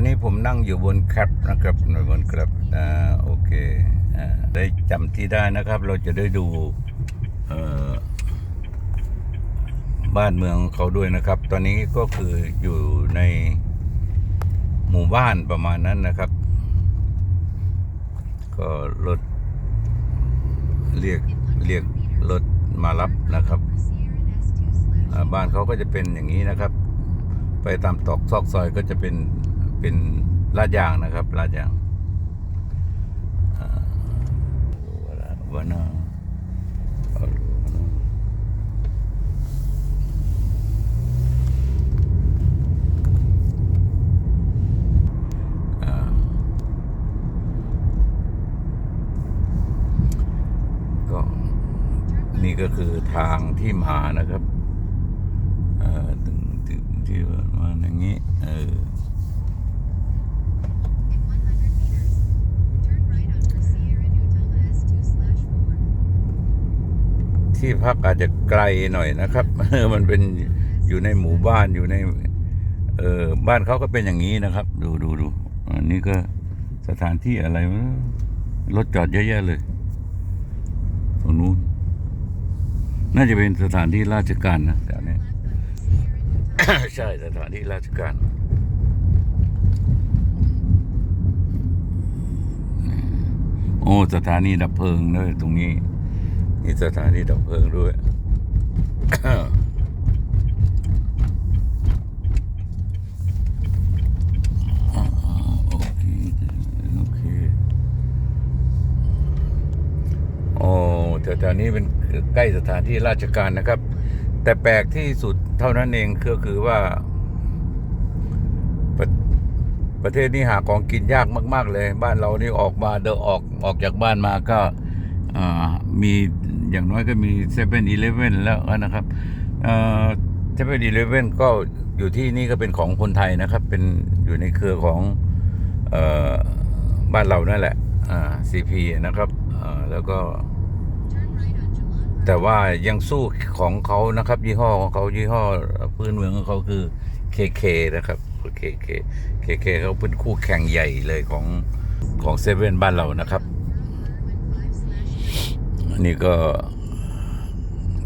อนนี้ผมนั่งอยู่บนแคปนะครับบนแคปอ่าโอเคอ่าได้จำที่ได้นะครับ เราจะได้ดูเอ่อบ้านเมืองเขาด้วยนะครับ ตอนนี้ก็คืออยู่ในหมู่บ้านประมาณนั้นนะครับ ก็รถเรียกเรียกรถมารับนะครับบ้านเขาก็จะเป็นอย่างนี้นะครับ ไปตามตอกซอกซอยก็จะเป็น เป็นลาดยางนะครับลาดยางวะวะนาอ่าก็นี่ก็คือทางที่มานะครับ เอ่อถึงถึงที่มาอย่างนี้ เออ ที่พักอาจจะไกลหน่อยนะครับ มันเป็นอยู่ในหมู่บ้านอยู่ใน เออบ้านเขาก็เป็นอย่างนี้นะครับ ดูดูดูอันนี้ก็สถานที่อะไรรถจอดเยอะแยะเลยตรงนู้นน่าจะเป็นสถานที่ราชการนะแถวนี้ใช่สถานที่ราชการโอ้สถานีดับเพลิงด้วยตรงนี้ มีสถานีดับเพลิงด้วยอ่าโอเคโอเคโอ้แถวๆนี้เป็นใกล้สถานที่ราชการนะครับ แต่แปลกที่สุดเท่านั้นเองก็คือว่าประประเทศนี้หาของกินยากมาก ๆ เลย บ้านเรานี่ออกมาเดินออกออกจากบ้านมาก็มี อย่างน้อยก็มีเซเว่นอีเลฟเว่นแล้วนะครับเซเว่นอีเลฟเว่นก็อยู่ที่นี่ก็เป็นของคนไทยนะครับ เป็นอยู่ในเครือของออบ้านเรานั่นแหละซีพีนะครับแล้วก็ แต่ว่ายังสู้ของเขานะครับ ยี่ห้อของเขายี่ห้อพื้นเมืองของเขาคือเคเคนะครับเคเคเคเคเขาเป็นคู่แข่งใหญ่เลยของของเซเว่นบ้านเรานะครับ อันนี่ก็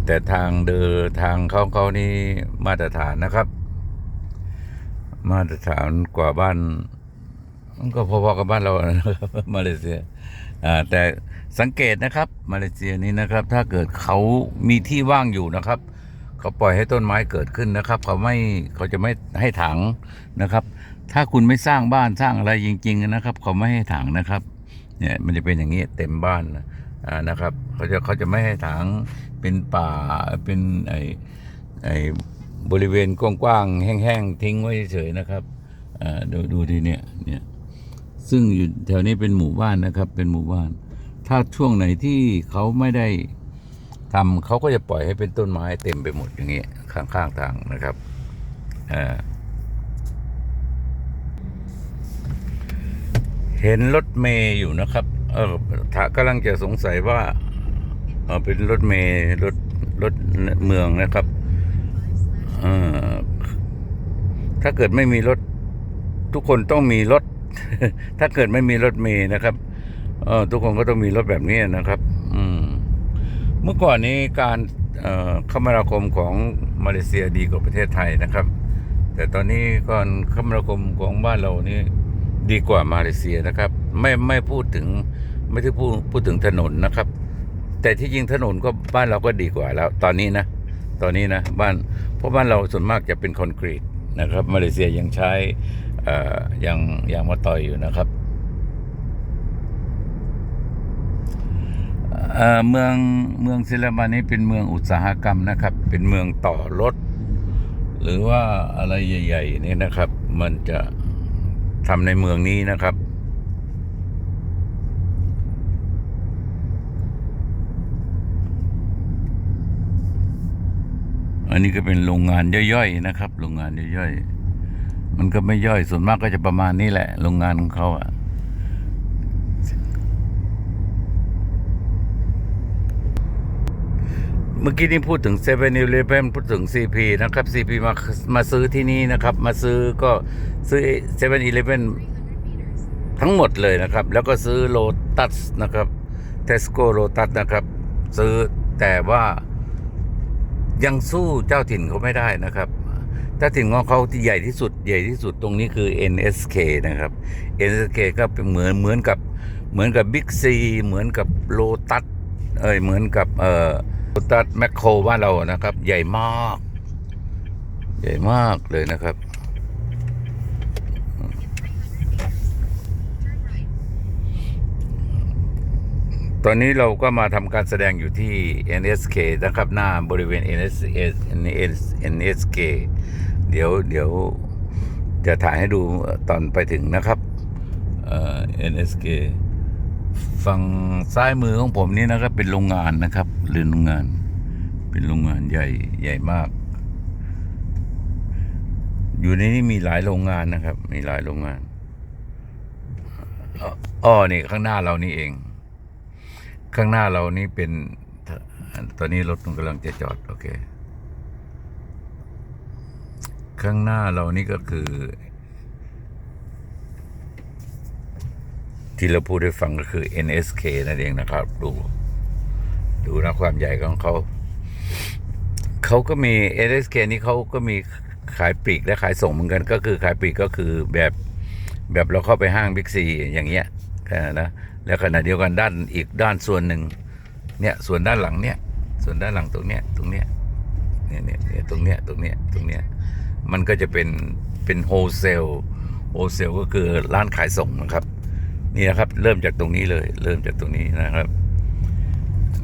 แต่ทางเดินทางเขาเขานี่มาตรฐานนะครับ มาตรฐานกว่าบ้านมันก็พอๆกับบ้านเรานะครับมาเลเซียอ่าแต่สังเกตนะครับมาเลเซียนี้นะครับ ถ้าเกิดเขามีที่ว่างอยู่นะครับเขาปล่อยให้ต้นไม้เกิดขึ้นนะครับ เขาไม่เขาจะไม่ให้ถังนะครับ ถ้าคุณไม่สร้างบ้านสร้างอะไรจริง ๆ นะครับ เขาไม่ให้ถังนะครับ เนี่ยมันจะเป็นอย่างนี้เต็มบ้านนะ นะครับเขาจะเขาจะไม่ให้ถังเป็นป่าเป็นไอไอบริเวณกว้างๆแห้งๆทิ้งไว้เฉยๆนะครับดูดูทีเนี่ยเนี่ยซึ่งอยู่แถวนี้เป็นหมู่บ้านนะครับ เป็นหมู่บ้าน ถ้าช่วงไหนที่เขาไม่ได้ทำเขาก็จะปล่อยให้เป็นต้นไม้เต็มไปหมดอย่างเงี้ยข้างๆทางนะครับอ่าเห็นรถเมย์อยู่นะครับ เออถ้ากำลังจะสงสัยว่าเออเป็นรถเมย์รถรถเมืองนะครับเออถ้าเกิดไม่มีรถทุกคนต้องมีรถ ถ้าเกิดไม่มีรถเมย์นะครับเออทุกคนก็ต้องมีรถแบบนี้นะครับ อืม เมื่อก่อนนี้การเอ่อคมนาคมของมาเลเซียดีกว่าประเทศไทยนะครับ แต่ตอนนี้ก่อนคมนาคมของบ้านเรานี่ดีกว่ามาเลเซียนะครับ ไม่ไม่พูดถึงไม่ได้พูดพูดถึงถนนนะครับ แต่ที่จริงถนนก็บ้านเราก็ดีกว่าแล้ว ตอนนี้นะ ตอนนี้นะบ้านเพราะบ้านเราส่วนมากจะเป็นคอนกรีตนะครับมาเลเซียยังใช้ยางยางมะตอยอยู่นะครับเอ่อเมืองเมืองศิลปานี้เป็นเมืองอุตสาหกรรมนะครับ เป็นเมืองต่อรถ หรือว่าอะไรใหญ่ ๆ นี่นะครับ มันจะทำในเมืองนี้นะครับ อันนี้ก็เป็นโรงงานย่อยๆนะครับ โรงงานย่อยๆ มันก็ไม่ย่อยส่วนมากก็จะประมาณนี้แหละ โรงงานของเขาอะเมื่อกี้นี้พูดถึง7 e เ e ่ e อพูดถึง CP นะครับ CP มามาซื้อที่นี่นะครับ มาซื้อก็ซื้อ7 e เ e ่ e ทั้งหมดเลยนะครับ แล้วก็ซื้อโลตัสนะครับเทสโก้โลตัสนะครับ ซื้อแต่ว่า ยังสู้เจ้าถิ่นเขาไม่ได้นะครับเจ้าถิ่นของเขาที่ใหญ่ที่สุดใหญ่ที่สุดตรงนี้คือ NSK นะครับ NSK ก็เป็นเหมือนเหมือนกับเหมือนกับบิ๊กซีเหมือนกับโลตัสเอ้ยเหมือนกับเอ่อโลตัสแมคโครบ้านเรานะครับ ใหญ่มาก ใหญ่มากเลยนะครับ ตอนนี้เราก็มาทำการแสดงอยู่ที่ NSK นะครับ หน้าบริเวณ NSK NSK เดี๋ยวเดี๋ยวจะถ่ายให้ดูตอนไปถึงนะครับ NSK ฝั่งซ้ายมือของผมนี่นะครับเป็นโรงงานนะครับเรือนโรงงาน เป็นโรงงานใหญ่ใหญ่มาก อยู่ในนี้มีหลายโรงงานนะครับ มีหลายโรงงานอ้ออ้อนี่ข้างหน้าเรานี่เอง ข้างหน้าเรานี่เป็น ตอนนี้รถมันกำลังจะจอด โอเค ข้างหน้าเรานี่ก็คือ ที่เราพูดให้ฟังก็คือ NSK นั่นเองนะครับ ดู ดูนะความใหญ่ของเขา เขาก็มี NSK นี่เขาก็มีขายปลีกและขายส่งเหมือนกัน ก็คือขายปลีกก็คือแบบแบบเราเข้าไปห้างบิ๊กซีอย่างเงี้ย นั้นะแล้วขณะเดียวกันด้านอีกด้านส่วนหนึ่งเนี่ยส่วนด้านหลังเนี่ยส่วนด้านหลังตรงเนี้ยตรงเนี้ยเนี่ยเนี่ยตรงเนี้ยตรงเนี้ยตรงเนี้ยมันก็จะเป็นเป็นโฮเซลโฮเซลก็คือร้านขายส่งนะครับนี่นะครับเริ่มจากตรงนี้เลย เริ่มจากตรงนี้นะครับ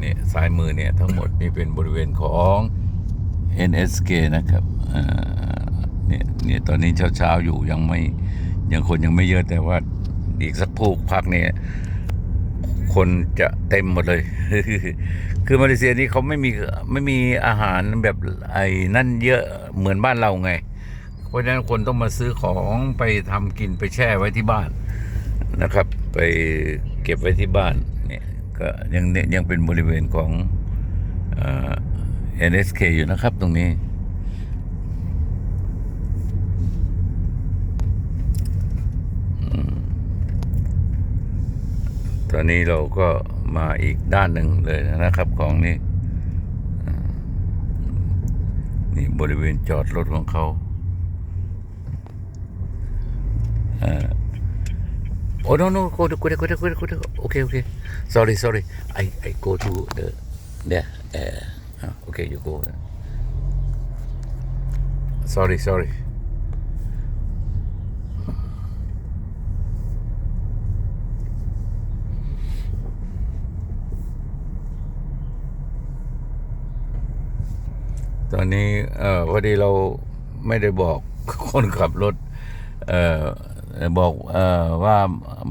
นี่ซ้ายมือเนี่ยทั้งหมดนี่เป็นบริเวณของ NSK นะครับเนี่ยเนี่ยตอนนี้เช้าๆอยู่ยังไม่ยังคนยังไม่เยอะแต่ว่า อีกสักพูกพักเนี่ยคนจะเต็มหมดเลย คือมาเลเซียนี่เขาไม่มีไม่มีอาหารแบบไอ้นั่นเยอะเหมือนบ้านเราไง เพราะฉะนั้นคนต้องมาซื้อของไปทำกินไปแช่ไว้ที่บ้านนะครับ ไปเก็บไว้ที่บ้านเนี่ยก็ยังยังเป็นบริเวณของเอ่อ NSK อยู่นะครับตรงนี้ อนนี้เราก็มาอีกด้านหนึ่งเลยนะครับของนี่นี่บริเวณจอดรถของเขาอ่า Oh no no go to go to go to go to go to okay okay sorry sorry I I go to the there uh, okay you go sorry sorry อนนี้เอ่อพอดีเราไม่ได้บอกคนขับรถเอ่อบอกเอ่อว่า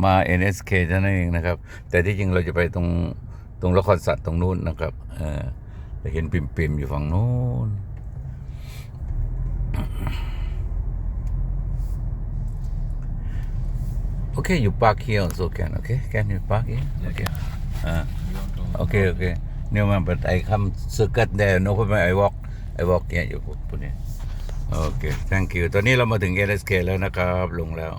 มา NSK เท่านั้นเองนะครับ แต่ที่จริงเราจะไปตรงตรงละครสัตว์ตรงนู้นนะครับเอ่อจะเห็นปิ่มๆอยู่ฝั่งนู้น Okay, you park here also can. Okay, can you park here? Okay. Uh, okay, okay. No, man, but I come circuit there. No problem. I walk. ไอ้วอกเนี่ยอยู่พวกนี้โอเค thank you ตอนนี้เรามาถึง LSK แล้วนะครับ ลงแล้ว